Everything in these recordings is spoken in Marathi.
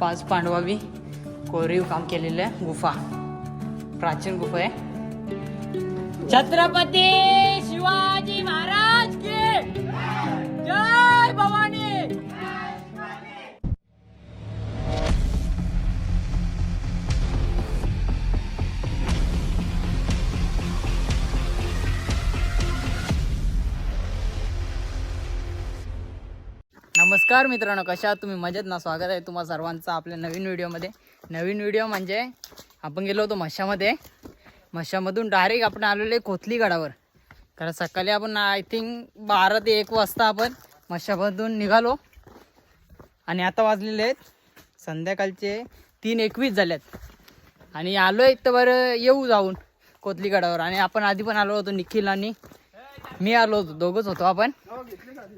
पाच पांडवावी कोरीव काम केलेलं आहे. गुफा. प्राचीन गुफा आहे. छत्रपती शिवाजी महाराज की जय भवानी. नमस्कार मित्रांनो कशा तुम्ही मजेत ना? स्वागत आहे तुम्हा सर्वांचं आपल्या नवीन व्हिडिओमध्ये. नवीन व्हिडिओ म्हणजे आपण गेलो होतो मशामध्ये मशामधून डायरेक्ट आपण आलेलो आहे कोथली गडावर. कारण सकाळी आपण आय थिंक बारा ते एक वाजता आपण मशामधून निघालो. आणि आता वाजलेले आहेत. संध्याकाळचे तीन एकवीस झाल्यात आणि आलो आहे तर बरं येऊ जाऊन कोथली गडावर. आणि आपण आधी पण आलो होतो निखिल आणि मी आलो होतो. दोघंच होतो आपण.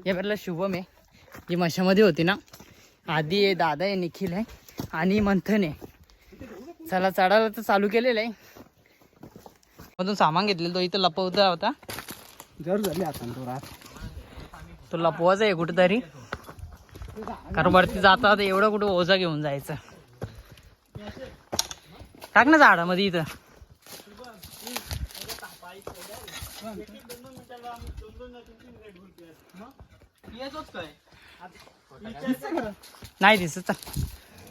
या पहिला शुभम आहे. जी मशामध्ये होती ना आधी आहे दादा आहे निखिल आहे आणि मंथन आहे. चला चढायला तर चालू केलेलं आहे. मधून सामान घेतलेलं तो इथं लपवता होता जर झाली आता तो रात. तो लपवायचा आहे कुठेतरी. कारण वरती जाता आता एवढं कुठं ओझा घेऊन जायचं. टाक ना झाडामध्ये इथं. चल. नाही दिसत.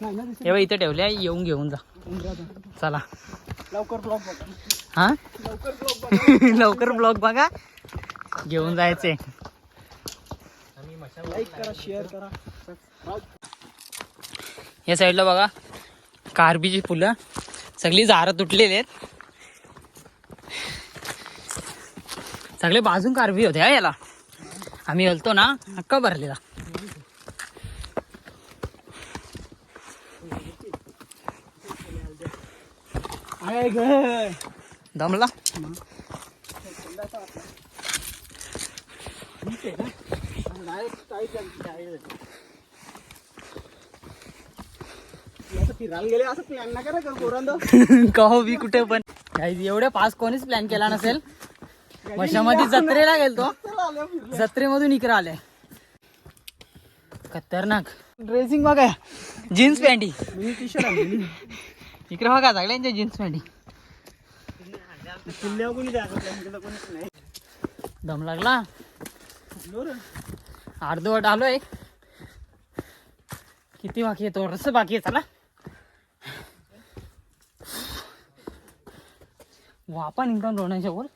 हे बघ इथं ठेवले येऊन घेऊन जा. चला. लवकर ब्लॉक बघा. हा? लवकर ब्लॉग बघा. घेऊन जायचे. लाईक करा शेअर करा. या साईडला बघा. कारबीची फुलं. सगळी झाडं तुटलेली आहेत. सगळे बाजून कारबी होते हा याला. आम्ही गेलतो ना हक्का भरलेला. आहे ग. दमला. कहो बी कुठे पण. काही एवढे पास कोणीच प्लॅन केला नसेल? मशामध्ये जत्रेला गेलतो. जत्रेमधून इकडे आले. खतरनाक. ड्रेसिंग बघा. जीन्स पॅन्टी टी शर्ट इकडे बघा सगळ्यांच्या जीन्स पॅन्टी किल्ल्यावर कोणी जायचं प्लॅन कोणीच नाही. दम लागला. अर्धवट आलोय. किती बाकी आहे? थोडस बाकी आहे चला. वापा निघता डोण्याच्या वर.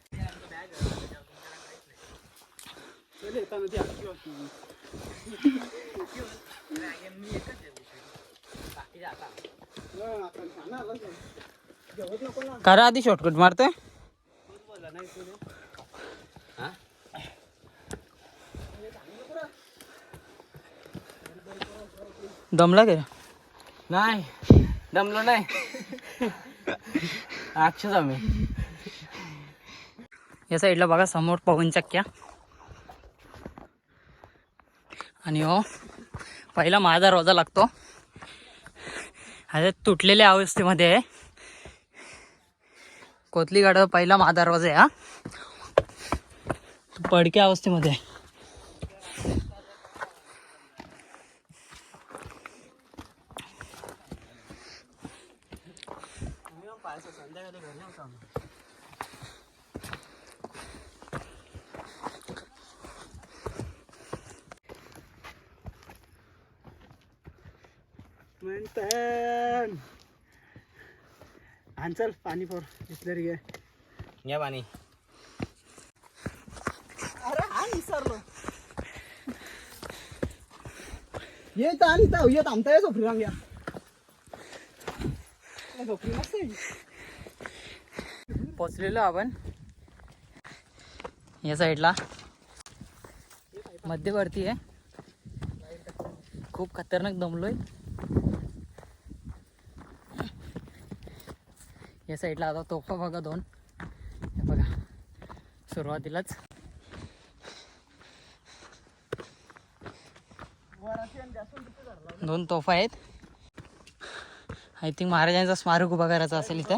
करा आधी शॉर्टकट मारते. दमला गेला नाही दमलो नाही. अक्षच आम्ही. या साईडला बघा समोर पवन चक्क्या. आणि हो पहिला माझा रोजा लागतो. आता तुटलेल्या अवस्थेमध्ये. आहे कोथली गाडा पहिला महादरवाजा आहे हा. पडक्या अवस्थेमध्ये. आहे म्हणतात आण चल पाणी पोर बिसलरी घे या पाणी. अरे हा विसरलो. येत आणि तर येत आमता झोपडी रांग्या झोपडी मस्त आहे. पोचलेलो आपण. या साईडला. मध्यवर्ती आहे. खूप खतरनाक दमलोय. या साईडला आता तोफा बघा दोन. हे बघा सुरुवातीलाच. दोन तोफा आहेत. आय थिंक महाराजांचा स्मारक उभा करायचा असेल इथं.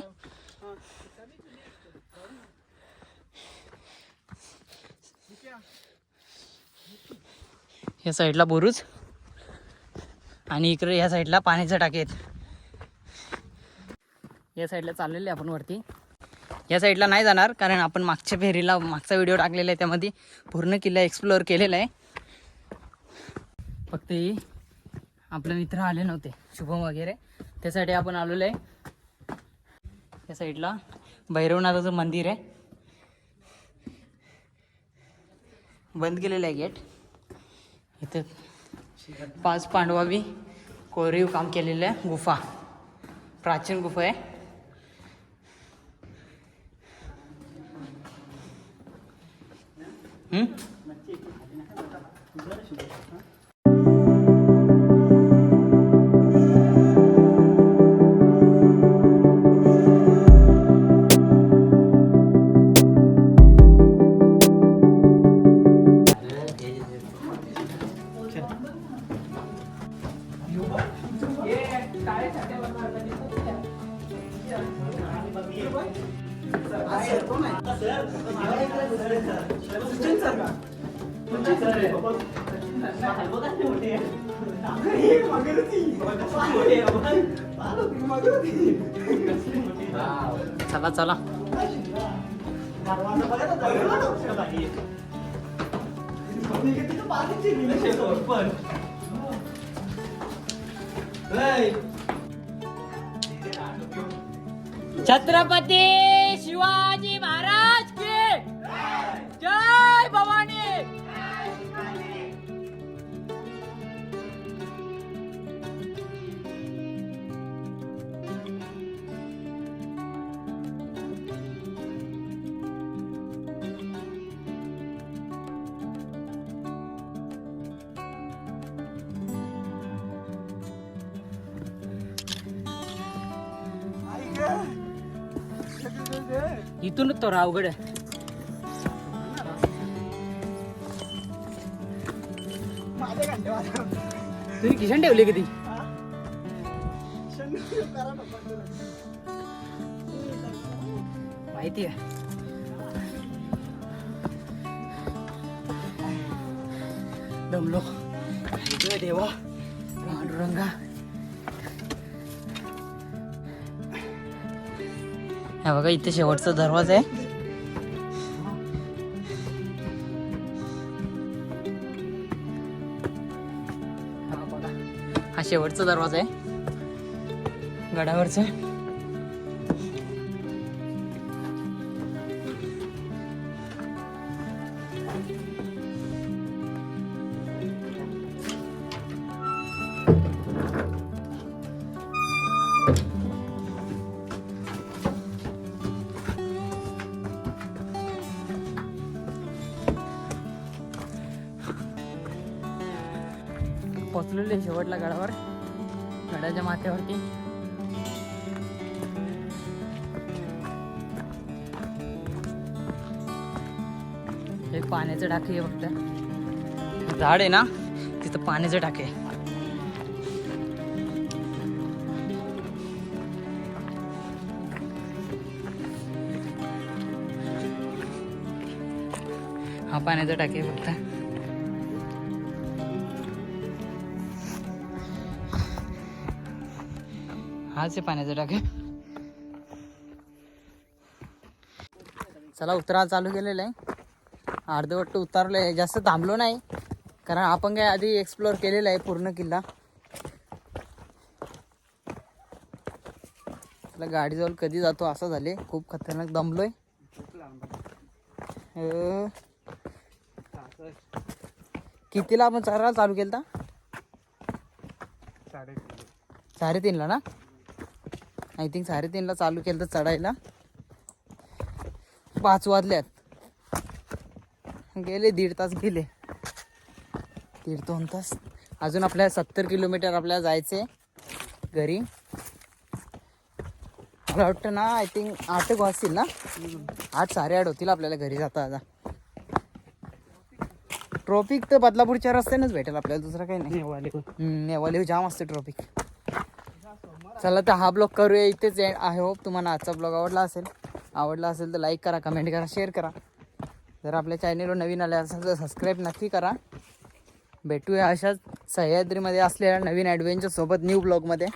या साईडला बुरुज. आणि इकडे या साईडला पाण्याचे टाकी आहेत. या साईडला चाललेले आपण वरती. या साईडला नाही जाणार कारण आपण मागच्या फेरीला मागचा व्हिडिओ टाकलेला आहे त्यामध्ये पूर्ण किल्ला एक्सप्लोअर केलेला आहे. फक्त ही आपले मित्र आले नव्हते शुभम वगैरे. त्यासाठी आपण आलेलो आहे. या साईडला भैरवनाथाचं मंदिर आहे. बंद केलेलं आहे गेट. इथं पाच पांडवाबी कोरीव काम केलेलं आहे गुफा. प्राचीन गुफा आहे. 응? Thank you. चला चला. छत्रपती! शिवाजी महाराज की इथूनच तो अवघड आहे तुम्ही किशन ठेवली किती? माहिती आहे. दमलो. देवा. पांडुरंगा. हा बघा इथे शेवटचा दरवाजा आहे. हा शेवटचा दरवाजा आहे. गडावरचा. पोचलेले शेवटला गडावर. गडाच्या माथ्यावरती. एक पाण्याचं टाके आहे फक्त झाड आहे ना तिथं पाण्याचं टाके आहे. हा पाण्याचं टाके आहे फक्त हाच आहे पाण्याचा टाके चला उतरा चालू केलेलं आहे. अर्धवट उतरलो आहे जास्त थांबलो नाही. कारण आपण काय आधी एक्सप्लोअर केलेलं आहे पूर्ण किल्ला. त्याला गाडीजवळ कधी जातो असं झाले. खूप खतरनाक दमलोय. कितीला आपण चढायला चालू केलं साडेतीनला ना? आय थिंक साडेतीनला चालू केलं तर चढायला. पाच वाजल्यात. गेले दीड तास गेले. दीड दोन तास. अजून आपल्याला सत्तर किलोमीटर आपल्याला जायचे घरी. मला वाटतं ना आय थिंक आठ एक वाजतील ना? आठ साडेआठ होतील आपल्याला घरी जाता आता. ट्रॉफिक तर बदलापूरच्या रस्त्यानेच भेटेल आपल्याला दुसरं काही नाही. नेवाले जाम असते ट्रॉफिक. चला तर हा ब्लॉग करूया इथेच आय होप तुम्हाला आजचा ब्लॉग आवडला असेल आवडला असेल तर लाईक करा कमेंट करा शेअर करा. जर आपल्या चॅनेलवर नवीन आले असेल तर सबस्क्राईब नक्की करा. भेटूया अशाच सह्याद्रीमध्ये असलेल्या नवीन ॲडव्हेंचरसोबत न्यू ब्लॉगमध्ये